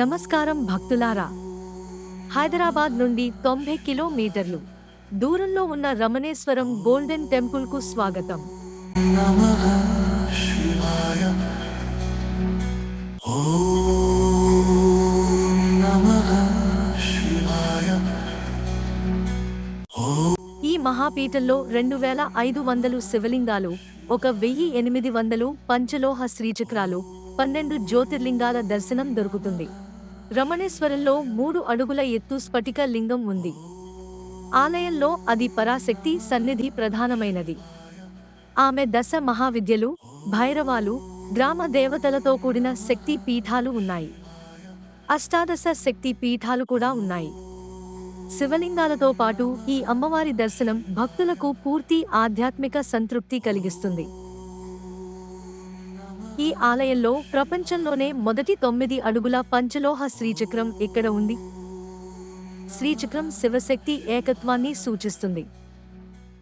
నమస్కారం భక్తులారా. హైదరాబాద్ నుండి తొంభై కిలోమీటర్లు దూరంలో ఉన్న రమణేశ్వరం గోల్డెన్ టెంపుల్కు స్వాగతం. ఈ మహాపీఠంలో రెండు వేల ఐదు వందలు శివలింగాలు ఒక వెయ్యి ఎనిమిది వందలు పంచలోహ శ్రీచక్రాలు పన్నెండు జ్యోతిర్లింగాల దర్శనం దొరుకుతుంది. రమణేశ్వరంలో మూడు అడుగుల ఎత్తు స్ఫటిక లింగం ఉంది. ఆలయంలో అది పరాశక్తి సన్నిధి ప్రధానమైనది. ఆమె దశ మహావిద్యలు భైరవాలు గ్రామ దేవతలతో కూడిన శక్తి పీఠాలు ఉన్నాయి. అష్టాదశ శక్తి పీఠాలు కూడా ఉన్నాయి. శివలింగాలతో పాటు ఈ అమ్మవారి దర్శనం భక్తులకు పూర్తి ఆధ్యాత్మిక సంతృప్తి కలిగిస్తుంది. ఈ ఆలయంలో ప్రపంచంలోనే మొదటి తొమ్మిది అడుగుల పంచలోహ శ్రీచక్రం ఇక్కడ ఉంది? శ్రీచక్రం శివశక్తి ఏకత్వాన్ని సూచిస్తుంది.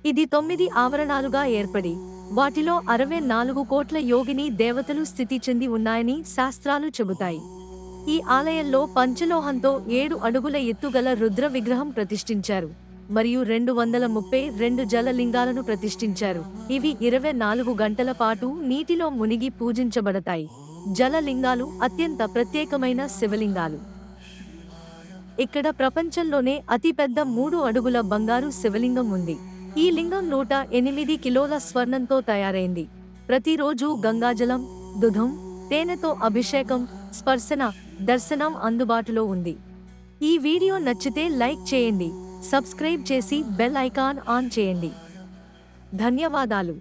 ఇది తొమ్మిది ఆవరణాలుగా ఏర్పడి వాటిలో అరవై నాలుగు కోట్ల యోగిని దేవతలు స్థితి చెంది ఉన్నాయని శాస్త్రాలు చెబుతాయి. ఈ ఆలయంలో పంచలోహంతో ఏడు అడుగుల ఎత్తుగల రుద్ర విగ్రహం ప్రతిష్ఠించారు. మరియు రెండు వందల ముప్పై రెండు జలలింగాలను ప్రతిష్ఠించారు. ఇవి ఇరవై నాలుగు గంటల పాటు నీటిలో మునిగి పూజించబడతాయి. జలలింగాలు అత్యంత ప్రత్యేకమైన శివలింగాలు. ఇక్కడ ప్రపంచంలోనే అతిపెద్ద మూడు అడుగుల బంగారు శివలింగం ఉంది. ఈ లింగం నూట ఎనిమిది కిలోల స్వర్ణంతో తయారైంది. ప్రతిరోజు గంగాజలం దుధం తేనెతో అభిషేకం స్పర్శన దర్శనం అందుబాటులో ఉంది. ఈ వీడియో నచ్చితే లైక్ చేయండి. సబ్స్క్రైబ్ చేసి బెల్ ఐకాన్ ఆన్ చేయండి. ధన్యవాదాలు.